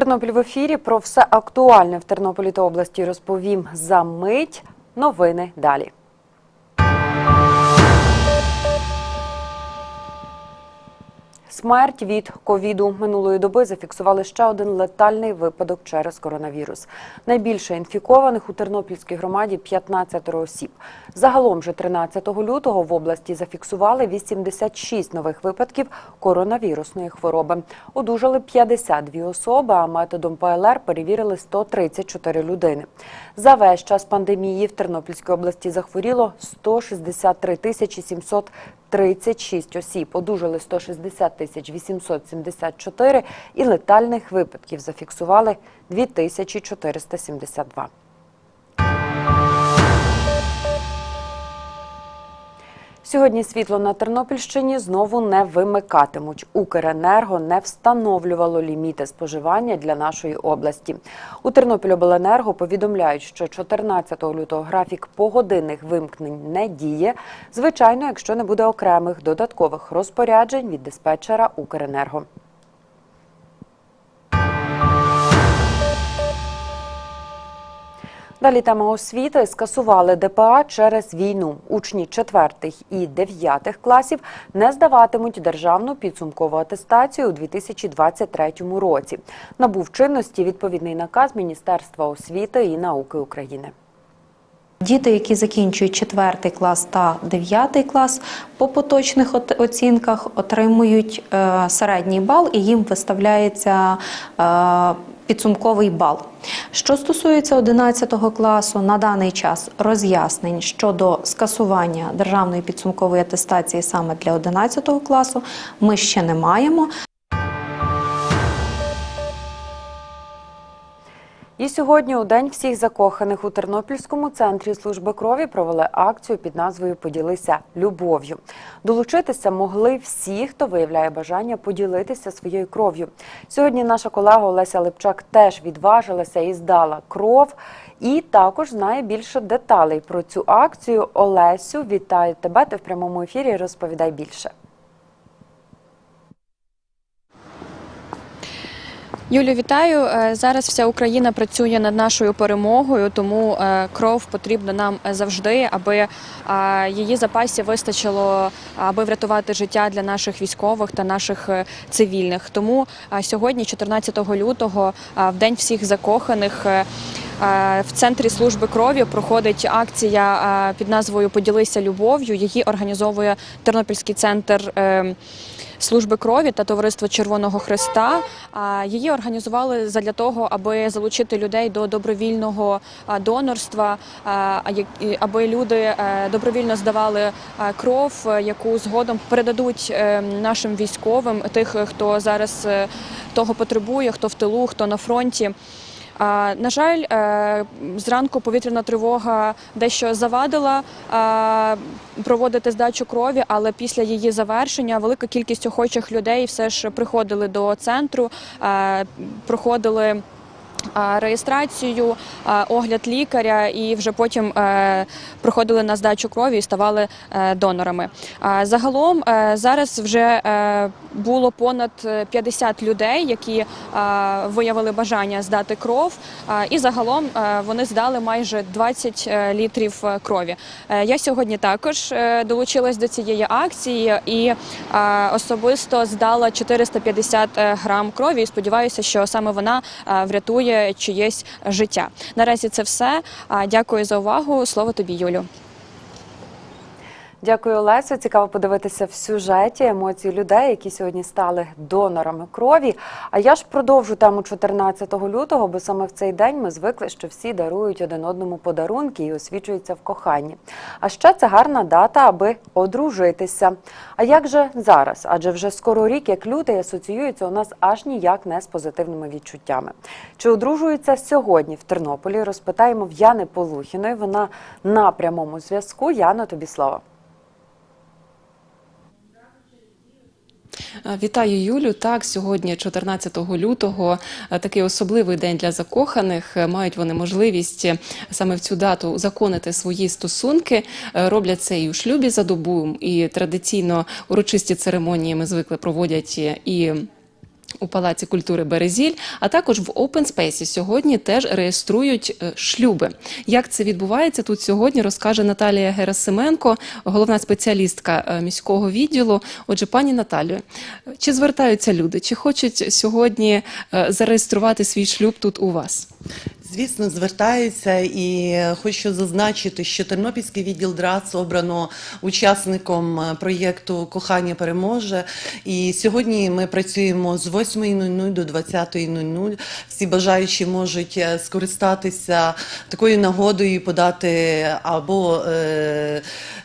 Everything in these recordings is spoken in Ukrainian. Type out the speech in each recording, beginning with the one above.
Тернопіль в ефірі про все актуальне в Тернополі та області розповім за мить. Новини далі. Смерть від ковіду минулої доби зафіксували ще один летальний випадок через коронавірус. Найбільше інфікованих у Тернопільській громаді 15 осіб. Загалом же 13 лютого в області зафіксували 86 нових випадків коронавірусної хвороби. Одужали 52 особи, а методом ПЛР перевірили 134 людини. За весь час пандемії в Тернопільській області захворіло 163 тисячі 736 осіб. Одужали 160 тисяч 874 і летальних випадків зафіксували 2472. Сьогодні світло на Тернопільщині знову не вимикатимуть. Укренерго не встановлювало ліміти споживання для нашої області. У Тернопільобленерго повідомляють, що 14 лютого графік погодинних вимкнень не діє. Звичайно, якщо не буде окремих додаткових розпоряджень від диспетчера Укренерго. Далі тема освіти скасували ДПА через війну. Учні 4 і 9 класів не здаватимуть державну підсумкову атестацію у 2023 році. Набув чинності відповідний наказ Міністерства освіти і науки України. Діти, які закінчують 4 клас та 9 клас, по поточних оцінках отримують е, середній бал і їм виставляється е, підсумковий бал. Що стосується 11 класу, на даний час роз'яснень щодо скасування державної підсумкової атестації саме для 11 класу ми ще не маємо. І сьогодні, у день всіх закоханих у Тернопільському центрі служби крові провели акцію під назвою Поділися любов'ю. Долучитися могли всі, хто виявляє бажання поділитися своєю кров'ю. Сьогодні наша колега Олеся Липчак теж відважилася і здала кров. І також знає більше деталей про цю акцію. Олесю, вітаю тебе. Ти в прямому ефірі. Розповідай більше. Юлю, вітаю. Е, Зараз вся Україна працює над нашою перемогою, тому е, кров потрібна нам завжди, аби е, її запасів вистачило, аби врятувати життя для наших військових та наших е, цивільних. Тому е, сьогодні, 14 лютого, е, в день всіх закоханих. е, е, В центрі служби крові проходить акція е, під назвою Поділися любов'ю. Її організовує Тернопільський центр е, служби крові та товариство Червоного Христа. Її організували задля того, аби залучити людей до добровільного донорства, аби люди е, добровільно здавали кров, е, яку згодом передадуть е, нашим військовим, тих, хто зараз того потребує, хто в тилу, хто на фронті. На жаль, е, зранку повітряна тривога дещо завадила проводити здачу крові, але після її завершення велика кількість охочих людей все ж приходили до центру, е, проходили. Реєстрацію, огляд лікаря, і вже потім е, проходили на здачу крові і ставали е, донорами. Загалом е, зараз вже було понад 50 людей, які виявили бажання здати кров, і загалом вони здали майже 20 е, літрів крові. Я сьогодні також долучилась до цієї акції і особисто здала 450 грам крові. І сподіваюся, що саме вона е, чиєсь життя. Наразі це все. Дякую за увагу. Слово тобі, Юлю. Дякую, Олесю. Цікаво подивитися в сюжеті емоції людей, які сьогодні стали донорами крові. А я ж продовжу тему 14 лютого, бо саме в цей день ми звикли, що всі дарують один одному подарунки і освічуються в коханні. А ще це гарна дата, аби одружитися. А як же зараз? Адже вже скоро рік, як лютий, асоціюється у нас аж ніяк не з позитивними відчуттями. Чи одружуються сьогодні в Тернополі? Розпитаємо в Яни Полухіної. Вона на прямому зв'язку. Яно, тобі слово. Вітаю Юлю. Так, сьогодні, 14 лютого, е, такий особливий день для закоханих. Е, Мають вони можливість е, саме в цю дату законити свої стосунки. Е, Роблять це і у шлюбі за добу, і традиційно урочисті церемонії ми звикли проводять е, і у Палаці культури Березіль, а також в Open Space сьогодні теж реєструють е, шлюби. Як це відбувається тут сьогодні, розкаже Наталія Герасименко, головна спеціалістка е, міського відділу. Отже, пані Наталію, чи звертаються люди, чи хочуть сьогодні е, зареєструвати свій шлюб тут у вас? Звісно, звертаються і хочу зазначити, що Тернопільський відділ ДРАЦ обрано учасником е, проєкту Кохання переможе. І сьогодні ми працюємо з 8.00 до 20.00. Всі бажаючі можуть е, скористатися такою нагодою, подати або е,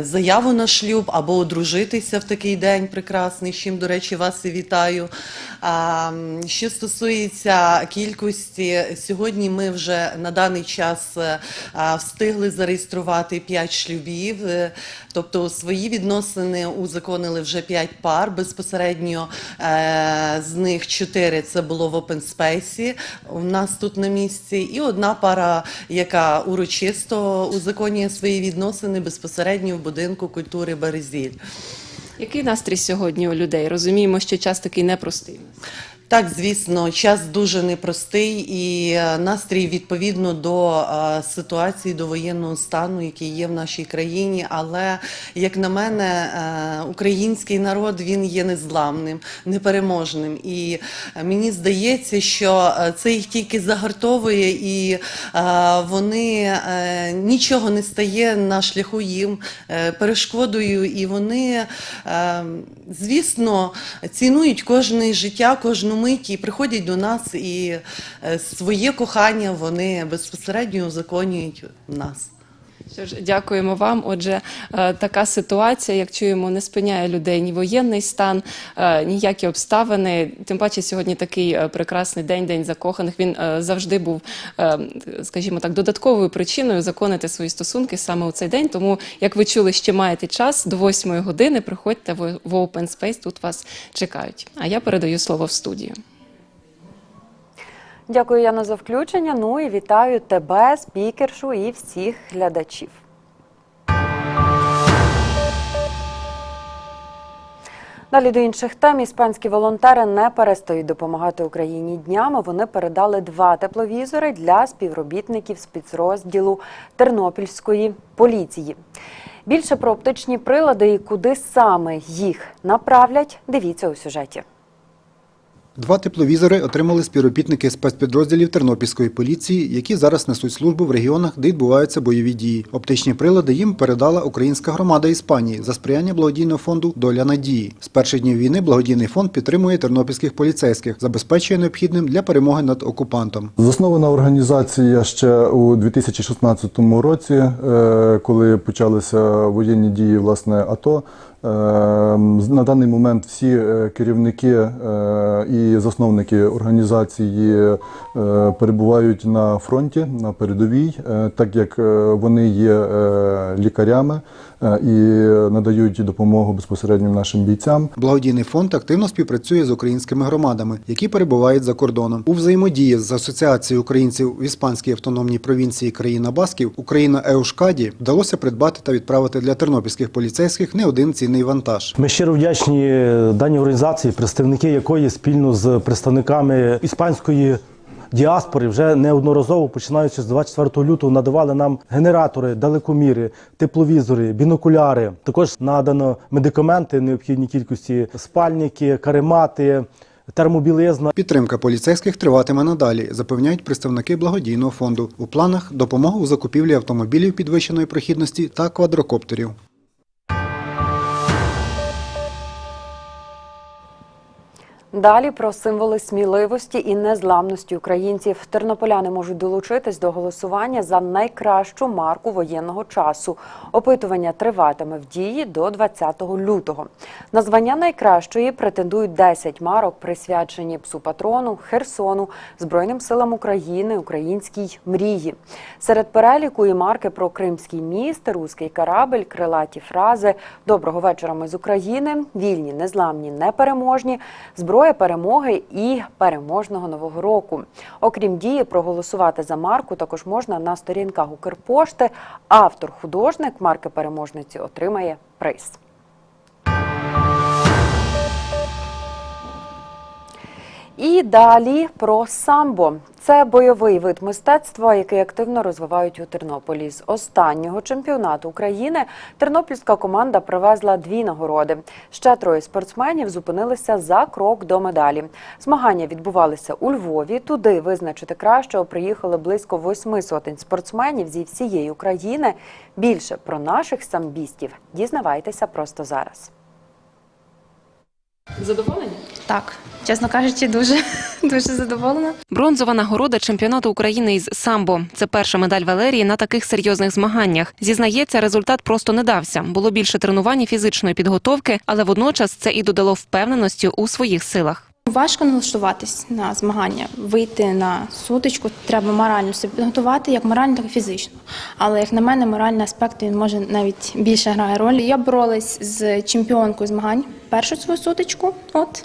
заяву на шлюб, або одружитися в такий день прекрасний. з чим, до речі, вас і вітаю. Що стосується кількості, сьогодні ми вже на даний час е, встигли зареєструвати 5 шлюбів, е, тобто свої відносини узаконили вже 5 пар. Безпосередньо е, з них 4 це було в Open Space у нас тут на місці, і одна пара, яка урочисто узаконює свої відносини безпосередньо в будинку культури Березіль. Який настрій сьогодні у людей? Розуміємо, що час такий непростий. Так, звісно, час дуже непростий і е, настрій відповідно до е, ситуації, до воєнного стану, який є в нашій країні. Але як на мене, е, український народ він є незламним, непереможним. І мені здається, що це їх тільки загартовує, і вони нічого не стає на шляху їм перешкодою, і вони, звісно, цінують кожне життя, кожну мить і приходять до нас, і е, своє кохання вони безпосередньо узаконюють нас. Що ж, дякуємо вам. Отже, е, така ситуація, як чуємо, не спиняє людей ні воєнний стан, е, ніякі обставини. Тим паче, сьогодні такий е, прекрасний день, день закоханих. Він завжди був, скажімо так, додатковою причиною законити свої стосунки саме у цей день. Тому, як ви чули, ще маєте час до 8 години. Приходьте в Open Space, тут вас чекають. А я передаю слово в студію. Дякую, Яна, за включення. Ну і вітаю тебе, спікершу і всіх глядачів. Далі до інших тем іспанські волонтери не перестають допомагати Україні днями. Вони передали два тепловізори для співробітників спецрозділу Тернопільської поліції. Більше про оптичні прилади і куди саме їх направлять, дивіться у сюжеті. Два тепловізори отримали співробітники спецпідрозділів Тернопільської поліції, які зараз несуть службу в регіонах, де відбуваються бойові дії. Оптичні прилади їм передала українська громада Іспанії за сприяння благодійного фонду Доля надії. З перших днів війни благодійний фонд підтримує тернопільських поліцейських, забезпечує необхідним для перемоги над окупантом. Заснована організація ще у 2016 році, е, коли почалися воєнні дії власне АТО. Е, На даний момент всі е, керівники е, і засновники організації е, перебувають на фронті на передовій, так як вони є лікарями і надають допомогу безпосередньо нашим бійцям. Благодійний фонд активно співпрацює з українськими громадами, які перебувають за кордоном. У взаємодії з асоціацією українців в іспанській автономній провінції країна Басків Україна Еушкаді вдалося придбати та відправити для тернопільських поліцейських не один цінний вантаж. Ми щиро вдячні даній організації, представники якої спільно з представниками іспанської діаспори вже неодноразово, починаючи з 24 лютого, надавали нам генератори, далекоміри, тепловізори, бінокуляри. Також надано медикаменти необхідній кількості, спальники, каремати. Термобілизна Підтримка поліцейських триватиме надалі, запевняють представники благодійного фонду. У планах допомога у закупівлі автомобілів підвищеної прохідності та квадрокоптерів. Далі про символи сміливості і незламності українців. Тернополяни можуть долучитись до голосування за найкращу марку воєнного часу. Опитування триватиме в дії до 20 лютого. На звання найкращої претендують 10 марок, присвячені псу патрону, Херсону, Збройним силам України, українській мрії. Серед переліку і марки про Кримський міст, руський корабель, крилаті фрази Доброго вечора. Ми з України, вільні, незламні, непереможні, зброя перемоги і переможного нового року. Окрім дії, проголосувати за марку також можна на сторінках Укрпошти. Автор, художник марки переможниці отримає приз. І далі про самбо. Це бойовий вид мистецтва, який активно розвивають у Тернополі. З останнього чемпіонату України тернопільська команда привезла дві нагороди. Ще троє спортсменів зупинилися за крок до медалі. Змагання відбувалися у Львові. Туди визначити кращого приїхали близько восьми сотень спортсменів зі всієї України. Більше про наших самбістів дізнавайтеся просто зараз. Задоволені? Так, чесно кажучи, дуже дуже задоволена. Бронзова нагорода чемпіонату України із самбо. Це перша медаль Валерії на таких серйозних змаганнях. Зізнається, результат просто не дався. Було більше тренувань і фізичної підготовки, але водночас це і додало впевненості у своїх силах. Важко налаштуватись на змагання, вийти на сутичку. Треба морально себе підготувати, як морально, так і фізично. Але як на мене, моральний аспект він може навіть більше грає роль. Я боролась з чемпіонкою змагань першу свою сутичку. От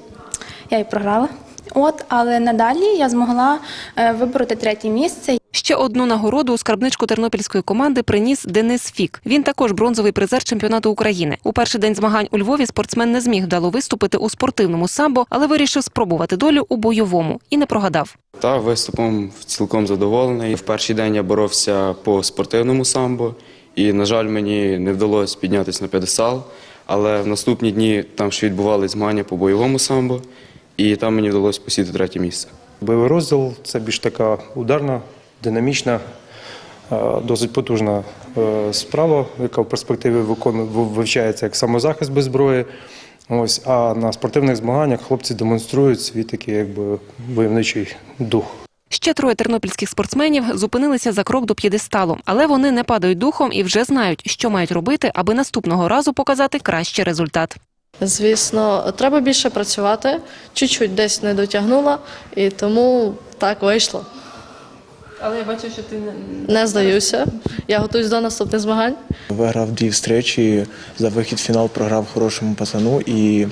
я і програла. От, але надалі я змогла е, вибороти третє місце. Ще одну нагороду у скарбничку тернопільської команди приніс Денис Фік. Він також бронзовий призер чемпіонату України. У перший день змагань у Львові спортсмен не зміг вдало виступити у спортивному самбо, але вирішив спробувати долю у бойовому і не прогадав. Та виступом цілком задоволений. В перший день я боровся по спортивному самбо, і, на жаль, мені не вдалося піднятися на п'єдестал. Але в наступні дні там ще відбувалися змагання по бойовому самбо, і там мені вдалося посіти третє місце. Бойовий розділ це більш така ударна, динамічна, е, досить потужна е, справа, яка в перспективі вивчається як самозахист без зброї. Ось, а на спортивних змаганнях хлопці демонструють свій такий якби войовничий дух. Ще троє тернопільських спортсменів зупинилися за крок до п'єдесталу, але вони не падають духом і вже знають, що мають робити, аби наступного разу показати кращий результат. Звісно, треба більше працювати, чуть-чуть десь не дотягнула, і тому так вийшло. Але я бачу, що ти не Не здаюся. Я готуюсь до наступних змагань. Виграв дві встречі, за вихід в фінал програв хорошому пацану і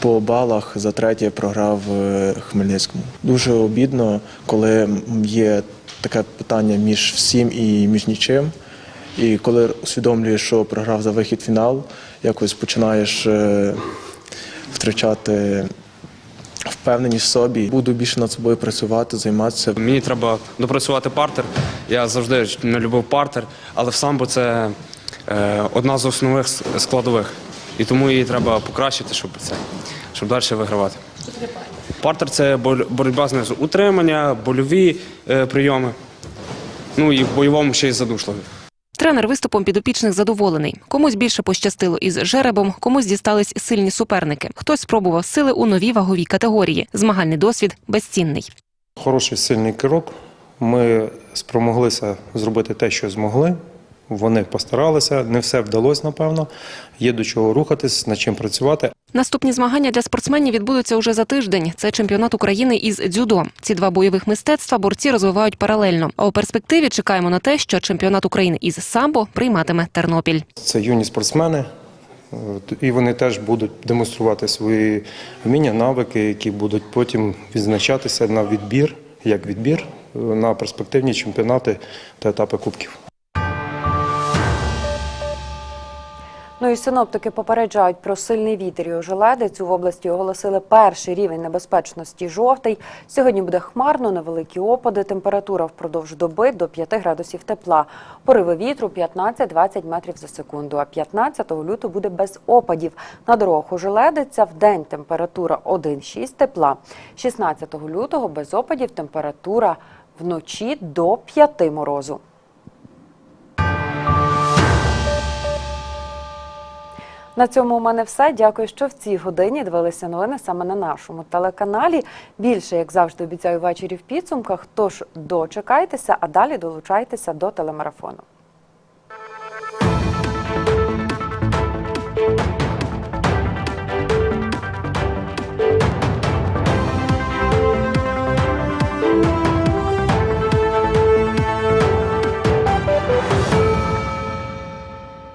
по балах за третє програв е, Хмельницькому. Дуже обідно, коли є таке питання між всім і між нічим. І коли усвідомлюєш, що програв за вихід в фінал, якось починаєш е, втрачати впевненість в собі. Буду більше над собою працювати, займатися. Мені треба допрацювати партер. Я завжди не любив партер, але в самбо це е, одна з основних складових. І тому її треба покращити, щоб це, щоб далі вигравати. Партер це боротьба знизу. Утримання, больові е, прийоми. Ну і в бойовому ще й задушливі. Тренер виступом підопічних задоволений. Комусь більше пощастило із жеребом, комусь дістались сильні суперники. Хтось спробував сили у новій ваговій категорії. Змагальний досвід безцінний. Хороший сильний крок. Ми спромоглися зробити те, що змогли. Вони постаралися, не все вдалося, напевно. Є до чого рухатись, над чим працювати. Наступні змагання для спортсменів відбудуться уже за тиждень. Це чемпіонат України із дзюдо. Ці два бойових мистецтва борці розвивають паралельно. А у перспективі чекаємо на те, що чемпіонат України із самбо прийматиме Тернопіль. Це юні спортсмени, і вони теж будуть демонструвати свої вміння, навики, які будуть потім відзначатися на відбір, як відбір на перспективні чемпіонати та етапи кубків. Ну і синоптики попереджають про сильний вітер і ожеледицю. В області оголосили перший рівень небезпечності жовтий. Сьогодні буде хмарно, невеликі опади. Температура впродовж доби до 5 градусів тепла. Пориви вітру 15-20 метрів за секунду. А 15 лютого буде без опадів. На дорогах ожеледиця. В день температура 1-6 тепла. 16 лютого без опадів температура вночі до 5 морозу. На цьому у мене все. Дякую, що в цій годині дивилися новини саме на нашому телеканалі. Більше, як завжди, обіцяю ввечері в підсумках. Тож дочекайтеся, а далі долучайтеся до телемарафону.